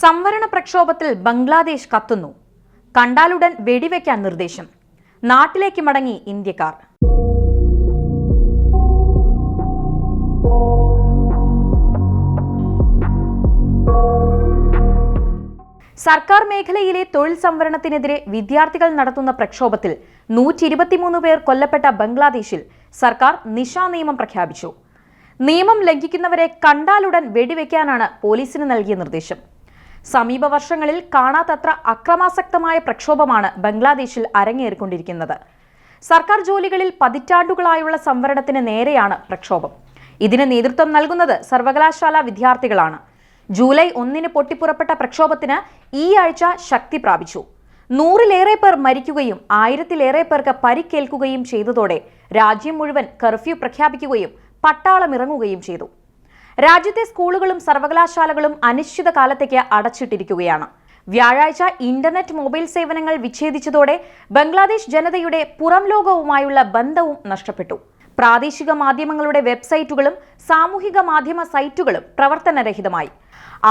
സംവരണ പ്രക്ഷോഭത്തിൽ ബംഗ്ലാദേശ് കത്തുന്നു. കണ്ടാലുടൻ വെടിവെക്കാൻ നിർദ്ദേശം. നാട്ടിലേക്ക് മടങ്ങി ഇന്ത്യക്കാർ. സർക്കാർ മേഖലയിലെ തൊഴിൽ സംവരണത്തിനെതിരെ വിദ്യാർത്ഥികൾ നടത്തുന്ന പ്രക്ഷോഭത്തിൽ നൂറ്റി ഇരുപത്തിമൂന്ന് പേർ കൊല്ലപ്പെട്ട ബംഗ്ലാദേശിൽ സർക്കാർ നിശാ നിയമം പ്രഖ്യാപിച്ചു. നിയമം ലംഘിക്കുന്നവരെ കണ്ടാലുടൻ വെടിവെക്കാനാണ് പോലീസിന് നൽകിയ നിർദ്ദേശം. സമീപ വർഷങ്ങളിൽ കാണാത്തത്ര അക്രമാസക്തമായ പ്രക്ഷോഭമാണ് ബംഗ്ലാദേശിൽ അരങ്ങേറിക്കൊണ്ടിരിക്കുന്നത്. സർക്കാർ ജോലികളിൽ പതിറ്റാണ്ടുകളായുള്ള സംവരണത്തിന് നേരെയാണ് പ്രക്ഷോഭം. ഇതിന് നേതൃത്വം നൽകുന്നത് സർവകലാശാല വിദ്യാർത്ഥികളാണ്. ജൂലൈ ഒന്നിന് പൊട്ടിപ്പുറപ്പെട്ട പ്രക്ഷോഭത്തിന് ഈ ആഴ്ച ശക്തി പ്രാപിച്ചു. നൂറിലേറെ പേർ മരിക്കുകയും ആയിരത്തിലേറെ പേർക്ക് പരിക്കേൽക്കുകയും ചെയ്തതോടെ രാജ്യം മുഴുവൻ കർഫ്യൂ പ്രഖ്യാപിക്കുകയും പട്ടാളമിറങ്ങുകയും ചെയ്തു. രാജ്യത്തെ സ്കൂളുകളും സർവകലാശാലകളും അനിശ്ചിതകാലത്തേക്ക് അടച്ചിട്ടിരിക്കുകയാണ്. വ്യാഴാഴ്ച ഇന്റർനെറ്റ് മൊബൈൽ സേവനങ്ങൾ വിച്ഛേദിച്ചതോടെ ബംഗ്ലാദേശ് ജനതയുടെ പുറം ലോകവുമായുള്ള ബന്ധവും നഷ്ടപ്പെട്ടു. പ്രാദേശിക മാധ്യമങ്ങളുടെ വെബ്സൈറ്റുകളും സാമൂഹിക മാധ്യമ സൈറ്റുകളും പ്രവർത്തനരഹിതമായി.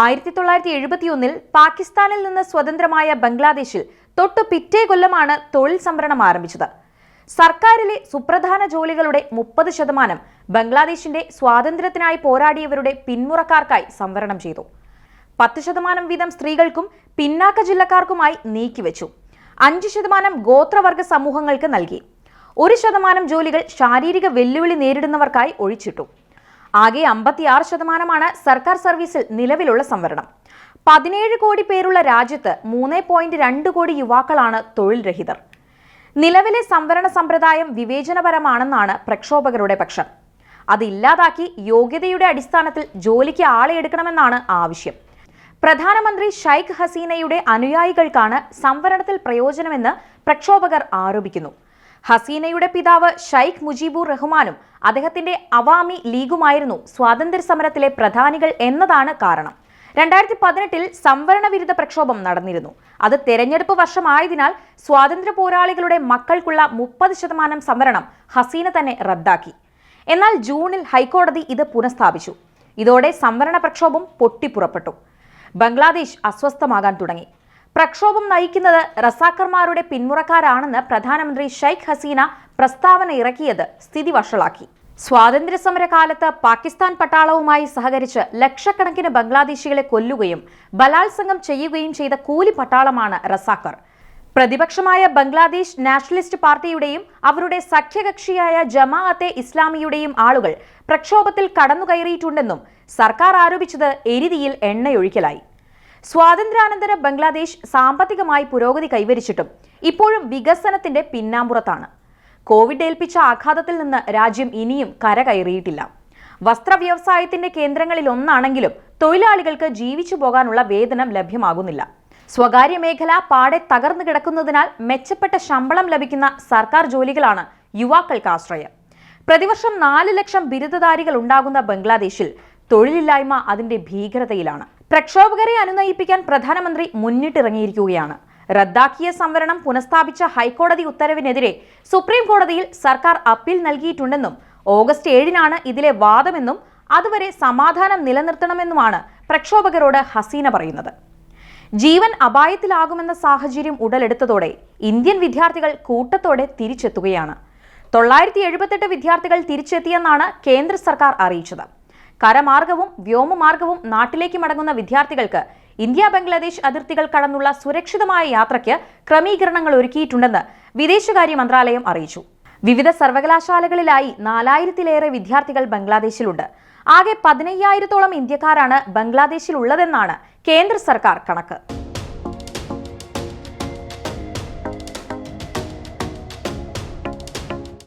ആയിരത്തി തൊള്ളായിരത്തി എഴുപത്തിയൊന്നിൽ പാകിസ്ഥാനിൽ നിന്ന് സ്വതന്ത്രമായ ബംഗ്ലാദേശിൽ തൊട്ടു പിറ്റേ കൊല്ലമാണ് തൊഴിൽ സംവരണം ആരംഭിച്ചത്. സർക്കാരിലെ സുപ്രധാന ജോലികളുടെ മുപ്പത് ശതമാനം ബംഗ്ലാദേശിന്റെ സ്വാതന്ത്ര്യത്തിനായി പോരാടിയവരുടെ പിന്മുറക്കാർക്കായി സംവരണം ചെയ്തു. പത്ത് ശതമാനം വീതം സ്ത്രീകൾക്കും പിന്നാക്ക ജില്ലക്കാർക്കുമായി നീക്കിവെച്ചു അഞ്ച് ശതമാനം ഗോത്രവർഗ സമൂഹങ്ങൾക്ക് നൽകി. ഒരു ശതമാനം ജോലികൾ ശാരീരിക വെല്ലുവിളി നേരിടുന്നവർക്കായി ഒഴിച്ചിട്ടു. ആകെ അമ്പത്തിയാറ് ശതമാനമാണ് സർക്കാർ സർവീസിൽ നിലവിലുള്ള സംവരണം. പതിനേഴ് കോടി പേരുള്ള രാജ്യത്ത് മൂന്ന് പോയിന്റ് രണ്ട് കോടി യുവാക്കളാണ് തൊഴിൽ രഹിതർ. നിലവിലെ സംവരണ സമ്പ്രദായം വിവേചനപരമാണെന്നാണ് പ്രക്ഷോഭകരുടെ പക്ഷം. അത് ഇല്ലാതാക്കി യോഗ്യതയുടെ അടിസ്ഥാനത്തിൽ ജോലിക്ക് ആളെ എടുക്കണമെന്നാണ് ആവശ്യം. പ്രധാനമന്ത്രി ഷൈഖ് ഹസീനയുടെ അനുയായികൾക്കാണ് സംവരണത്തിൽ പ്രയോജനമെന്ന് പ്രക്ഷോഭകർ ആരോപിക്കുന്നു. ഹസീനയുടെ പിതാവ് ഷൈഖ് മുജീബുർ റഹ്മാനും അദ്ദേഹത്തിന്റെ അവാമി ലീഗുമായിരുന്നു സ്വാതന്ത്ര്യ സമരത്തിലെ പ്രധാനികൾ എന്നതാണ് കാരണം. രണ്ടായിരത്തി പതിനെട്ടിൽ സംവരണ വിരുദ്ധ പ്രക്ഷോഭം നടന്നിരുന്നു. അത് തെരഞ്ഞെടുപ്പ് വർഷമായതിനാൽ സ്വാതന്ത്ര്യ പോരാളികളുടെ മക്കൾക്കുള്ള മുപ്പത് ശതമാനം സംവരണം ഹസീന തന്നെ റദ്ദാക്കി. എന്നാൽ ജൂണിൽ ഹൈക്കോടതി ഇത് പുനഃസ്ഥാപിച്ചു. ഇതോടെ സംവരണ പ്രക്ഷോഭം പൊട്ടിപ്പുറപ്പെട്ടു. ബംഗ്ലാദേശ് അസ്വസ്ഥമാകാൻ തുടങ്ങി. പ്രക്ഷോഭം നയിക്കുന്നത് റസാക്കർമാരുടെ പിന്മുറക്കാരാണെന്ന് പ്രധാനമന്ത്രി ഷെയ്ഖ് ഹസീന പ്രസ്താവന ഇറക്കിയത് സ്ഥിതി വഷളാക്കി. സ്വാതന്ത്ര്യ സമരകാലത്ത് പാകിസ്ഥാൻ പട്ടാളവുമായി സഹകരിച്ച് ലക്ഷക്കണക്കിന് ബംഗ്ലാദേശികളെ കൊല്ലുകയും ബലാത്സംഗം ചെയ്യുകയും ചെയ്ത കൂലി പട്ടാളമാണ് റസാക്കർ പ്രതിപക്ഷമായ ബംഗ്ലാദേശ് നാഷണലിസ്റ്റ് പാർട്ടിയുടെയും അവരുടെ സഖ്യകക്ഷിയായ ജമാഅത്തെ ഇസ്ലാമിയുടെയും ആളുകൾ പ്രക്ഷോഭത്തിൽ കടന്നുകയറിയിട്ടുണ്ടെന്നും സർക്കാർ ആരോപിച്ചത് എരിതിയിൽ എണ്ണയൊഴിക്കലായി. സ്വാതന്ത്ര്യാനന്തര ബംഗ്ലാദേശ് സാമ്പത്തികമായി പുരോഗതി കൈവരിച്ചിട്ടും ഇപ്പോഴും വികസനത്തിന്റെ പിന്നാമ്പുറത്താണ്. കോവിഡ് ഏൽപ്പിച്ച ആഘാതത്തിൽ നിന്ന് രാജ്യം ഇനിയും കരകയറിയിട്ടില്ല. വസ്ത്ര വ്യവസായത്തിന്റെ കേന്ദ്രങ്ങളിൽ ഒന്നാണെങ്കിലും തൊഴിലാളികൾക്ക് ജീവിച്ചു പോകാനുള്ള വേതനം ലഭ്യമാകുന്നില്ല. സ്വകാര്യ മേഖല പാടെ തകർന്നു കിടക്കുന്നതിനാൽ മെച്ചപ്പെട്ട ശമ്പളം ലഭിക്കുന്ന സർക്കാർ ജോലികളാണ് യുവാക്കൾക്ക് ആശ്രയം. പ്രതിവർഷം നാല് ലക്ഷം ബിരുദധാരികൾ ഉണ്ടാകുന്ന ബംഗ്ലാദേശിൽ തൊഴിലില്ലായ്മ അതിന്റെ ഭീകരതയിലാണ്. പ്രക്ഷോഭകരെ അനുനയിപ്പിക്കാൻ പ്രധാനമന്ത്രി മുന്നിട്ടിറങ്ങിയിരിക്കുകയാണ്. റദ്ദാക്കിയ സംവരണം പുനഃസ്ഥാപിച്ച ഹൈക്കോടതി ഉത്തരവിനെതിരെ സുപ്രീം കോടതിയിൽ സർക്കാർ അപ്പീൽ നൽകിയിട്ടുണ്ടെന്നും ഓഗസ്റ്റ് ഏഴിനാണ് ഇതിലെ വാദമെന്നും അതുവരെ സമാധാനം നിലനിർത്തണമെന്നുമാണ് പ്രക്ഷോഭകരോട് ഹസീന പറയുന്നത്. ജീവൻ അപായത്തിലാകുമെന്ന സാഹചര്യം ഉടലെടുത്തതോടെ ഇന്ത്യൻ വിദ്യാർത്ഥികൾ കൂട്ടത്തോടെ തിരിച്ചെത്തുകയാണ്. തൊള്ളായിരത്തി എഴുപത്തെട്ട് വിദ്യാർത്ഥികൾ തിരിച്ചെത്തിയെന്നാണ് കേന്ദ്ര സർക്കാർ അറിയിച്ചത്. കരമാർഗവും വ്യോമമാർഗവും നാട്ടിലേക്ക് മടങ്ങുന്ന വിദ്യാർത്ഥികൾക്ക് ഇന്ത്യ ബംഗ്ലാദേശ് അതിർത്തികൾ കടന്നുള്ള സുരക്ഷിതമായ യാത്രയ്ക്ക് ക്രമീകരണങ്ങൾ ഒരുക്കിയിട്ടുണ്ടെന്ന് വിദേശകാര്യ മന്ത്രാലയം അറിയിച്ചു. വിവിധ സർവകലാശാലകളിലായി നാലായിരത്തിലേറെ വിദ്യാർത്ഥികൾ ബംഗ്ലാദേശിലുണ്ട്. ആകെ പതിനയ്യായിരത്തോളം ഇന്ത്യക്കാരാണ് ബംഗ്ലാദേശിലുള്ളതെന്നാണ് കേന്ദ്ര സർക്കാർ കണക്ക്.